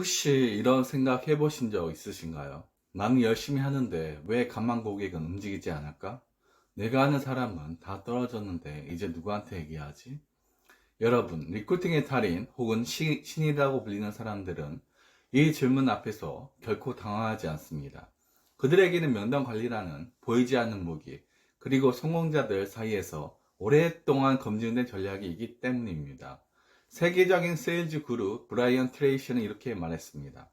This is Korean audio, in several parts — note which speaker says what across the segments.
Speaker 1: 혹시 이런 생각 해보신 적 있으신가요? 나는 열심히 하는데 왜 간만 고객은 움직이지 않을까? 내가 아는 사람은 다 떨어졌는데 이제 누구한테 얘기하지? 여러분, 리크루팅의 달인 혹은 시- 신이라고 불리는 사람들은 이 질문 앞에서 결코 당황하지 않습니다. 그들에게는 명단 관리라는 보이지 않는 무기, 그리고 성공자들 사이에서 오랫동안 검증된 전략이 있기 때문입니다. 세계적인 세일즈 그룹 브라이언 트레이션은 이렇게 말했습니다.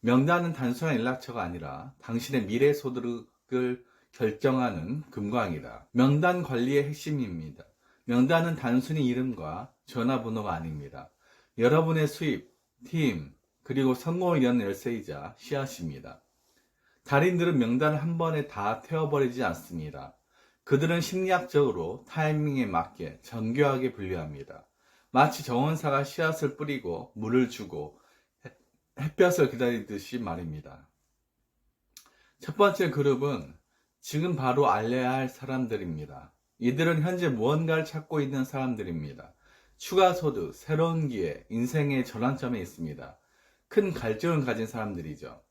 Speaker 1: 명단은 단순한 연락처가 아니라 당신의 미래 소득을 결정하는 금광이다. 명단 관리의 핵심입니다. 명단은 단순히 이름과 전화번호가 아닙니다. 여러분의 수입, 팀, 그리고 성공을 여는 열쇠이자 씨앗입니다. 달인들은 명단을 한 번에 다 태워버리지 않습니다. 그들은 심리학적으로 타이밍에 맞게 정교하게 분류합니다. 마치 정원사가 씨앗을 뿌리고 물을 주고 해- 햇볕을 기다리듯이 말입니다. 첫 번째 그룹은 지금 바로 알려야 할 사람들입니다. 이들은 현재 무언가를 찾고 있는 사람들입니다. 추가 소득, 새로운 기회, 인생의 전환점에 있습니다. 큰 갈증을 가진 사람들이죠.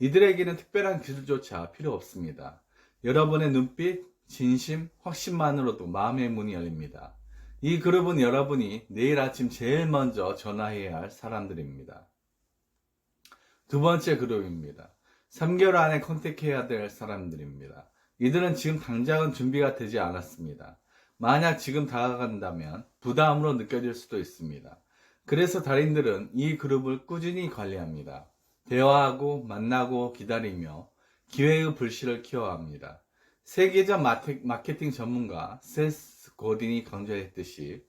Speaker 1: 이들에게는 특별한 기술조차 필요 없습니다. 여러분의 눈빛, 진심, 확신만으로도 마음의 문이 열립니다. 이 그룹은 여러분이 내일 아침 제일 먼저 전화해야 할 사람들입니다. 두 번째 그룹입니다. 3개월 안에 컨택해야 될 사람들입니다. 이들은 지금 당장은 준비가 되지 않았습니다. 만약 지금 다가간다면 부담으로 느껴질 수도 있습니다. 그래서 달인들은 이 그룹을 꾸준히 관리합니다. 대화하고 만나고 기다리며 기회의 불씨를 키워합니다. 세계적 마케- 마케팅 전문가 세스 고딘이 강조했듯이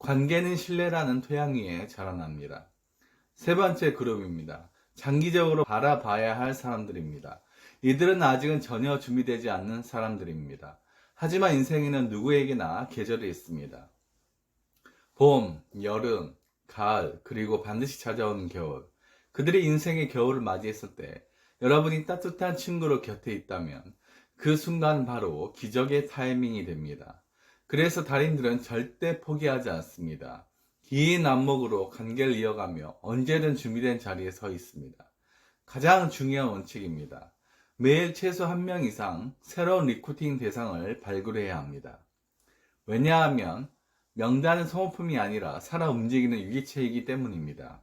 Speaker 1: 관계는 신뢰라는 토양 위에 자라납니다. 세 번째 그룹입니다. 장기적으로 바라봐야 할 사람들입니다. 이들은 아직은 전혀 준비되지 않는 사람들입니다. 하지만 인생에는 누구에게나 계절이 있습니다. 봄, 여름, 가을, 그리고 반드시 찾아오는 겨울. 그들이 인생의 겨울을 맞이했을 때 여러분이 따뜻한 친구로 곁에 있다면 그 순간 바로 기적의 타이밍이 됩니다. 그래서 달인들은 절대 포기하지 않습니다. 긴 안목으로 관계를 이어가며 언제든 준비된 자리에 서 있습니다. 가장 중요한 원칙입니다. 매일 최소 한 명 이상 새로운 리크루팅 대상을 발굴해야 합니다. 왜냐하면 명단은 소모품이 아니라 살아 움직이는 유기체이기 때문입니다.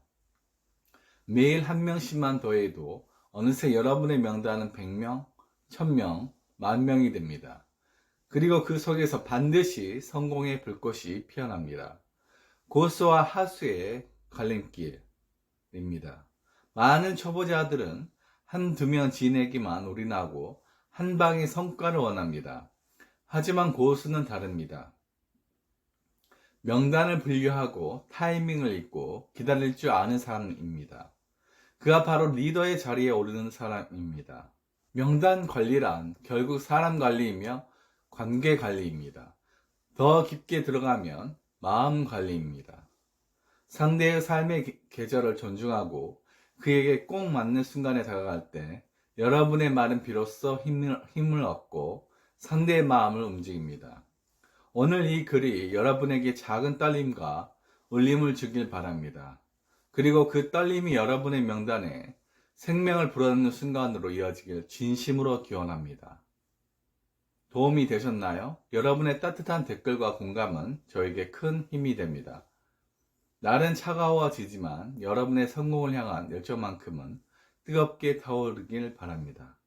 Speaker 1: 매일 한 명씩만 더해도 어느새 여러분의 명단은 100명, 1000명, 만 명이 됩니다. 그리고 그 속에서 반드시 성공의 불꽃이 피어납니다. 고수와 하수의 갈림길입니다. 많은 초보자들은 한두 명 지내기만 올인하고 한 방의 성과를 원합니다. 하지만 고수는 다릅니다. 명단을 분류하고 타이밍을 잊고 기다릴 줄 아는 사람입니다. 그가 바로 리더의 자리에 오르는 사람입니다. 명단 관리란 결국 사람 관리이며 관계 관리입니다. 더 깊게 들어가면 마음 관리입니다. 상대의 삶의 계- 계절을 존중하고 그에게 꼭 맞는 순간에 다가갈 때 여러분의 말은 비로소 힘을, 힘을 얻고 상대의 마음을 움직입니다. 오늘 이 글이 여러분에게 작은 떨림과 울림을 주길 바랍니다. 그리고 그 떨림이 여러분의 명단에 생명을 불어넣는 순간으로 이어지길 진심으로 기원합니다. 도움이 되셨나요? 여러분의 따뜻한 댓글과 공감은 저에게 큰 힘이 됩니다. 날은 차가워지지만 여러분의 성공을 향한 열정만큼은 뜨겁게 타오르길 바랍니다.